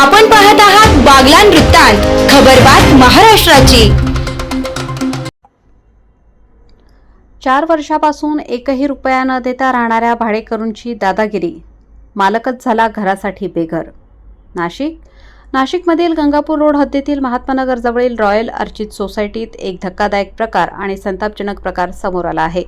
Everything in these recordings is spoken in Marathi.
आपण पाहत आहात बागलान वृत्तांत खबरबात महाराष्ट्राची. चार वर्षापासून एकही रुपया न देता राहणाऱ्या भाडेकरूंची दादागिरी. मालकच झाला घरासाठी बेघर. नाशिक? नाशिकमधील गंगापूर रोड हद्दीतील महात्मानगरजवळील रॉयल अर्चित सोसायटीत एक धक्कादायक प्रकार आणि संतापजनक प्रकार समोर आला आहे.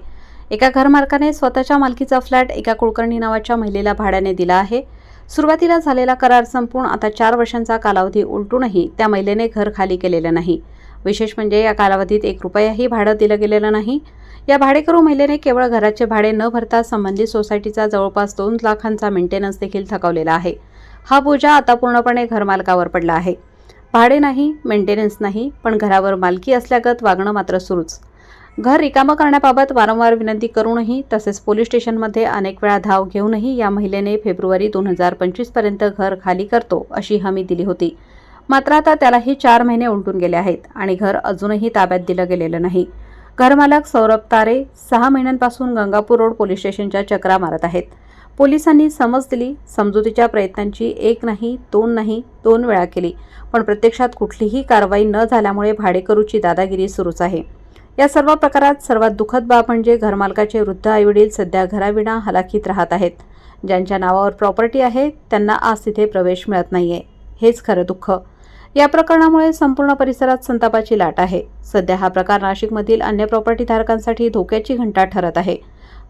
एका घरमालकाने स्वतःच्या मालकीचा फ्लॅट एका कुलकर्णी नावाच्या महिलेला भाड्याने दिला आहे. सुरुवातीला झालेला करार संपून आता चार वर्षांचा कालावधी उलटूनही त्या महिलेने घर खाली केलेलं नाही. विशेष म्हणजे या कालावधीत एक रुपयाही भाडं दिलं गेलेलं नाही. या भाडेकरू महिलेने केवळ घराचे भाडे न भरता संबंधित सोसायटीचा जवळपास दोन लाखांचा मेंटेनन्स देखील थकवलेला आहे. हा बोजा आता पूर्णपणे घरमालकावर पडला आहे. भाडे नाही मेंटेनन्स नाही पण घरावर मालकी असल्यागत वागणं मात्र सुरूच. घर रिकामं करण्याबाबत वारंवार विनंती करूनही तसेच पोलीस स्टेशनमध्ये अनेक वेळा धाव घेऊनही या महिलेने फेब्रुवारी दोन हजार पंचवीसपर्यंत घर खाली करतो अशी हमी दिली होती. मात्र आता त्यालाही चार महिने उलटून गेले आहेत आणि घर अजूनही ताब्यात दिलं गेलेलं नाही. घरमालक सौरभ तारे सहा महिन्यांपासून गंगापूर रोड पोलीस स्टेशनच्या चक्रा मारत आहेत. पोलिसांनी समज दिली समजुतीच्या प्रयत्नांची एक नाही दोन नाही दोन वेळा केली पण प्रत्यक्षात कुठलीही कारवाई न झाल्यामुळे भाडेकरूची दादागिरी सुरूच आहे. या सर्व प्रकारात सर्वात दुःखद बाब म्हणजे घरमालकाचे वृद्ध आईवडील सध्या घराविना हलाखीत राहत आहेत. ज्यांच्या नावावर प्रॉपर्टी आहे त्यांना आज तिथे प्रवेश मिळत नाहीये. हेच खरं दुःख. या प्रकरणामुळे संपूर्ण परिसरात संतापाची लाट आहे. सध्या हा प्रकार नाशिकमधील अन्य प्रॉपर्टी धारकांसाठी धोक्याची घंटा ठरत आहे.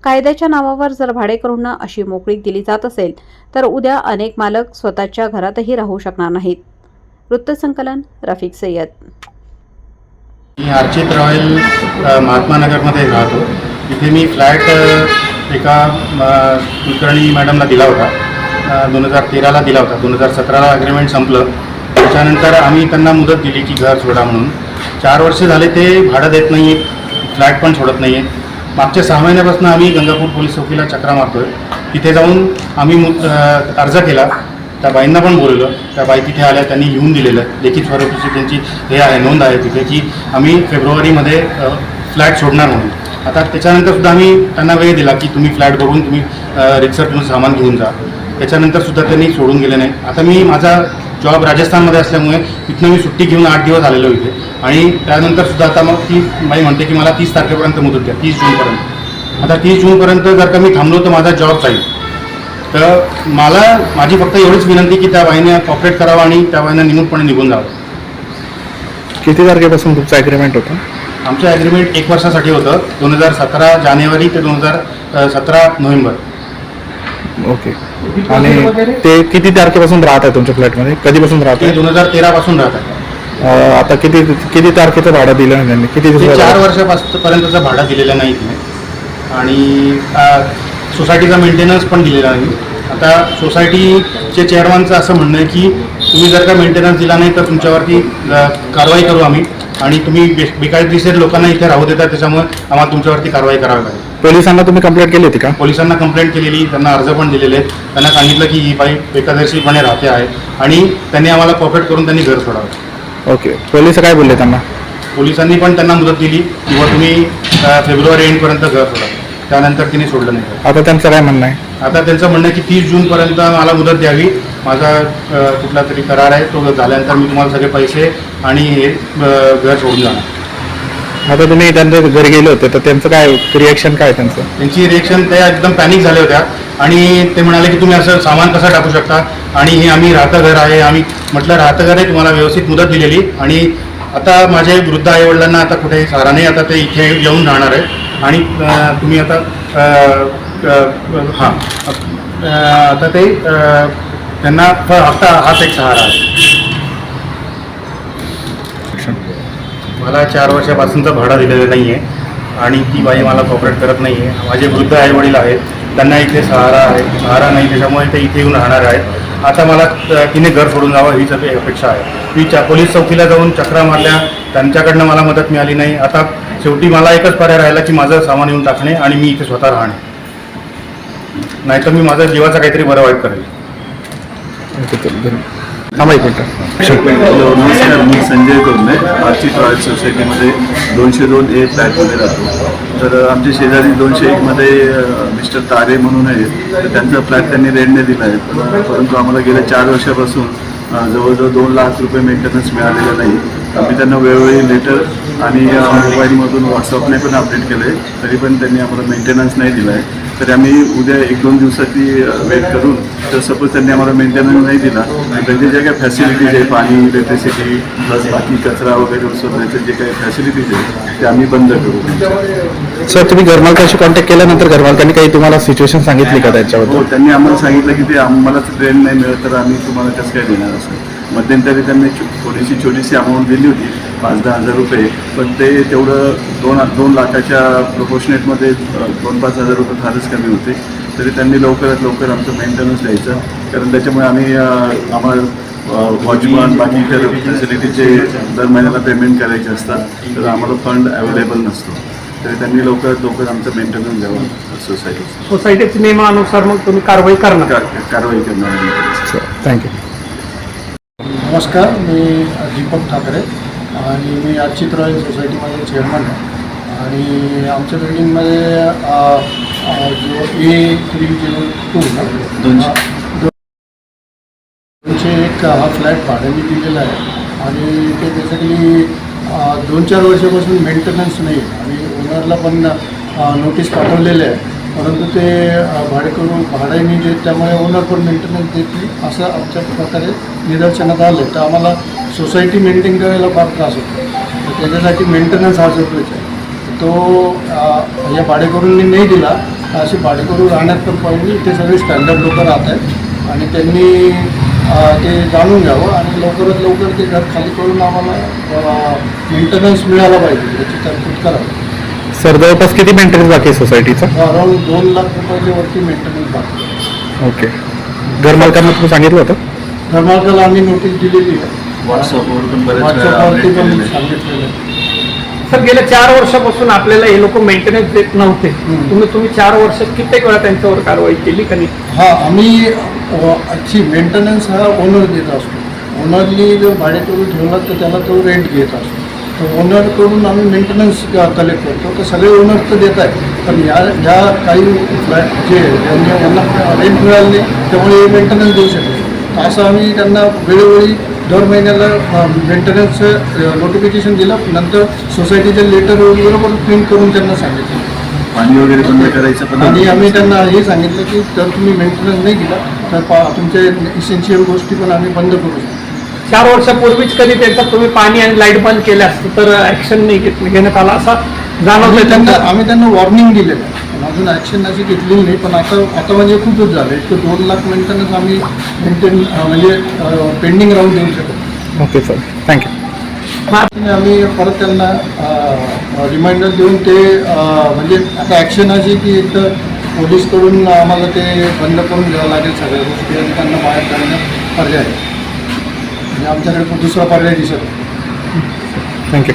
कायद्याच्या नावावर जर भाडेकरूंना अशी मोकळीक दिली जात असेल तर उद्या अनेक मालक स्वतःच्या घरातही राहू शकणार नाहीत. वृत्तसंकलन रफिक सय्यद अर्चित रॉयल महात्मानगरमध्ये राहतो. इथे मी फ्लॅट एका कुलकर्णी मॅडमला दिला होता. दोन हजार तेराला दिला होता. दोन हजार सतराला अग्रीमेंट संपलं. त्याच्यानंतर आम्ही त्यांना मुदत दिली की घर सोडा म्हणून. चार वर्ष झाले ते भाडं देत नाही आहेत फ्लॅट पण सोडत नाही आहेत मागच्या सहा महिन्यापासून आम्ही गंगापूर पोलीस चौकीला चक्रा मारतोय. तिथे जाऊन आम्ही मु अर्ज केला. त्या बाईंना पण बोलवलं. त्या बाई तिथे आल्या त्यांनी लिहून दिलेलं. लेखित स्वरूपाची त्यांची हे आहे नोंद आहे तिथे की आम्ही फेब्रुवारीमध्ये फ्लॅट सोडणार म्हणून. आता त्याच्यानंतर सुद्धा आम्ही त्यांना वेळ दिला की तुम्ही फ्लॅट भरून तुम्ही रिक्सरतून सामान घेऊन जा. त्याच्यानंतर सुद्धा त्यांनी सोडून गेले नाही. आता मी माझा जॉब राजस्थानमध्ये असल्यामुळे तिथनं मी सुट्टी घेऊन आठ दिवस आलेलो इथे. आणि त्यानंतर सुद्धा आता मग ती बाई म्हणते की मला तीस तारखेपर्यंत मुदत द्या तीस जूनपर्यंत. आता तीस जूनपर्यंत जर का मी थांबलो तर माझा जॉब जाईल. तर मला माझी फक्त एवढीच विनंती की त्या बाईने कॉपरेट करावं आणि त्या बाईनं निमूटपणे निघून जावं. किती तारखेपासून तुमचं ॲग्रीमेंट होतं? आमचं ॲग्रीमेंट एक वर्षासाठी होतं. दोन हजार सतरा जानेवारी ते दोन हजार सतरा नोव्हेंबर. ओके. आणि ते किती तारखेपासून राहत आहे तुमच्या फ्लॅटमध्ये? कधीपासून राहत ते आहे? दोन हजार तेरापासून राहत आहे. अं, आता किती किती तारखेचं भाडं दिलं नाही त्यांनी? किती ते दिवस चार वर्षापर्यंतचं भाडं दिलेलं नाही तिने. आणि अ, सोसायटीचा मेंटेनन्स पण दिलेला नाही आता सोसायटीचे चेअरमनचं असं म्हणणं आहे की तुम्ही जर का मेंटेनन्स दिला नाही तर तुमच्यावरती कारवाई करू आम्ही आणि तुम्ही बे बेकायदेशीर लोकांना इथे राहू देता त्याच्यामुळे आम्हाला तुमच्यावरती कारवाई करावी लागेल. पोलिसांना तुम्ही कंप्लेंट केली होती का? पोलिसांना कंप्लेंट केलेली त्यांना अर्ज पण दिलेले आहेत. त्यांना सांगितलं की ही बाई बेकायदेशीरपणे राहते आहे आणि त्यांनी आम्हाला कॉपरेट करून त्यांनी घर सोडावं. ओके. पोलीस काय बोलले त्यांना? पोलिसांनी पण त्यांना मुदत दिली. किंवा तुम्ही फेब्रुवारी एंडपर्यंत घर सोडा. त्यानंतर तिने सोडलं नाही. आता त्यांचं काय म्हणणं आहे? आता त्यांचं म्हणणं आहे की तीस जूनपर्यंत मला मुदत द्यावी. माझा अ, कुठला तरी करार आहे तो झाल्यानंतर मी तुम्हाला सगळे पैसे आणि हे अ, घर सोडून जाणार. आता तुम्ही त्यांच्या घरी गेले होते तर त्यांचं काय रिएक्शन काय त्यांचं? त्यांची रिएक्शन त्या एकदम पॅनिक झाल्या होत्या. आणि ते म्हणाले की तुम्ही असं सामान कसं टाकू शकता? आणि हे आम्ही राहतं घर आहे आम्ही म्हटलं राहतं घर आहे तुम्हाला व्यवस्थित मुदत दिलेली. आणि आता माझे वृद्ध आईवडिलांना आता कुठेही सहारा नाही आता ते इथे येऊन राहणार आहे आणि तुम्ही आता हां आता ते त्यांना फ- आता हाच एक सहारा आहे. मला चार वर्षापासूनचा भाडं दिलेलं नाही आहे आणि ती बाई मला कॉपरेट करत नाही आहे माझे वृद्ध आई वडील आहेत त्यांना इथे सहारा आहे सहारा नाही त्याच्यामुळे ते इथे येऊन राहणार आहेत. आता मला तिने घर सोडून जावं हीच अपेक्षा आहे. मी च्या पोलीस चौकीला जाऊन चक्रा मारल्या त्यांच्याकडनं मला मदत मिळाली नाही. आता शेवटी मला एकच पर्याय राहिला की माझं सामान येऊन टाकणे आणि मी इथे स्वतः राहणे. नाहीतर मी माझ्या जीवाचा काहीतरी बरं वाईट करेल. थांबा एक नमस्कार मी संजय तोरणे आजची रॉयल सोसायटीमध्ये दोनशे दोन ए फ्लॅटमध्ये राहतो. तर आमच्या शेजारी दोनशे एकमध्ये मिस्टर तारे म्हणून आहेत. तर त्यांचा फ्लॅट त्यांनी रेंटने दिला आहे. परंतु आम्हाला गेल्या चार वर्षापासून जवळजवळ दोन लाख रुपये मेंटेनन्स मिळालेला नाही. आम्ही त्यांना वेळोवेळी लेटर आणि मोबाईलमधून व्हॉट्सअपने पण अपडेट केलं. आहे तरी पण त्यांनी आम्हाला मेंटेनन्स नाही दिला आहे तरी आम्ही उद्या एक दोन दिवसाची वेट करून तर सपोज त्यांनी आम्हाला मेंटेनन्स नाही दिला तर त्यांचे जे काही फॅसिलिटीज आहे पाणी इलेक्ट्रिसिटी प्लस बाकी कचरा वगैरे उचलण्याचे जे काही फॅसिलिटीज आहे ते आम्ही बंद करू. सर तुम्ही घरमालकाशी कॉन्टॅक्ट केल्यानंतर घरमालकांनी काही तुम्हाला सिच्युएशन सांगितली का हो त्याच्याबद्दल? त्यांनी आम्हाला सांगितलं की ते आम्हालाच ट्रेन नाही मिळत तर आम्ही तुम्हाला कसं काय देणार असं. मध्यंतरी त्यांनी छो- थोडीशी छोटीशी अमाऊंट दिली होती पाच दहा हजार रुपये. पण ते तेवढं दोन दोन लाखाच्या प्रोपोर्शनेटमध्ये दोन पाच हजार रुपये फारच कमी होते. तरी त्यांनी लवकरात लवकर आमचं मेंटेनन्स द्यायचं. कारण त्याच्यामुळे आम्ही आम्हाला वॉचमन बाकी इतर फॅसिलिटीचे दर महिन्याला पेमेंट करायचे असतात तर आम्हाला फंड अवेलेबल नसतो. तरी त्यांनी लवकरात लवकर आमचं मेंटेनन्स द्यावं सोसायटीचं सोसायटीच्या नियमानुसार मग तुम्ही कारवाई करणार. कार- कारवाई करणार. थँक्यू नमस्कार मी दीपक ठाकरे आणि मी अर्चित रॉयल सोसायटीमध्ये चेअरमन आहे. आणि आमच्या बिल्डिंगमध्ये जो ए थ्री झिरो टू दोनशे. दोनशे एक हा फ्लॅट भाड्याने दिलेला आहे. आणि ते बेसिकली दोन चार वर्षापासून मेंटेनन्स नाही आणि ओनरला पण नोटीस पाठवलेले आहे. परंतु ते भाडेकरू भाड्याने जे त्यामुळे ओनर पण मेंटेनन्स देत नाही असं आमच्या प्रकारे निदर्शनात आलं तर आम्हाला सोसायटी मेंटेन करायला फार त्रास होतो. तर त्याच्यासाठी मेंटेनन्स हा जरुरीचा आहे. तो या भाडेकरूंनी नाही दिला असे भाडेकरू राहण्यात पण पाहिजे. ते सगळे स्टँडर्ड लोक राहत आहेत. आणि त्यांनी ते जाणून घ्यावं आणि लवकरात लवकर ते घर खाली करून आम्हाला मेंटेनन्स मिळाला पाहिजे. याची तरतूद करावी. सर जवळपास किती मेंटेनन्स बाकी आहे सोसायटीचा अराऊंड दोन लाख रुपयाच्या वरती मेंटेनन्स बाकी आहे. ओके. घरमालकांना तुम्ही सांगितलं होतं? घरमालकाला आम्ही नोटीस दिलेली आहे. व्हॉट्सअपवर पण बरेच वेळा व्हॉट्सअपवरती update पण केलेलं. आहे. सांगितलेलं आहे. सर गेल्या चार वर्षापासून आपल्याला हे लोक मेंटेनन्स देत नव्हते. हम्म. तुम्ही तुम्ही चार वर्षात कित्येक वेळा त्यांच्यावर कारवाई केली का नाही? हा आम्ही अच्छी मेंटेनन्स हा ओनर देत असतो. ओनरनी जर भाडेकरून ठेवला तर त्याला तो रेंट घेत असतो. ओनरकडून आम्ही मेंटेनन्स कलेक्ट करतो. तर सगळे ओनर तर देत आहे पण या ह्या काही फ्लॅट जे ज्यांनी यांना रेंट मिळालं नाही त्यामुळे हे मेंटेनन्स देऊ शकतो असं आम्ही त्यांना वेळोवेळी दर महिन्याला मेंटेनन्स नोटिफिकेशन दिलं. नंतर सोसायटीचे लेटर वगैरे पण प्रिंट करून त्यांना सांगितलं. पाणी वगैरे बंद करायचं पण आणि आम्ही त्यांना हे सांगितलं की जर तुम्ही मेंटेनन्स नाही दिला तर पा तुमच्या इसेन्शियल गोष्टी पण आम्ही बंद करू शकतो. चार वर्षापूर्वीच कधी त्यांचा तुम्ही पाणी आणि लाइट बंद केलं असतं तर ऍक्शन नाही घेत घेण्यात आला असा जाणवतं त्यांना आम्ही त्यांना वॉर्निंग दिलेलं आहे. अजून ॲक्शन अशी घेतलेली नाही पण आता आता म्हणजे खूपच झालं एक तर दोन लाख मेंटेनन्स आम्ही मेंटेन म्हणजे पेंडिंग राहून देऊ शकतो ओके सर थँक्यू आम्ही परत त्यांना रिमाइंडर देऊन ते म्हणजे आता ॲक्शन अशी की एक तर पोलीसकडून आम्हाला ते बंद करून घ्यावं लागेल सगळ्या गोष्टी आणि त्यांना बाहेर काढण्यात पर्याय आहे. आमच्याकडे दुसरा पर्याय दिसत थँक्यू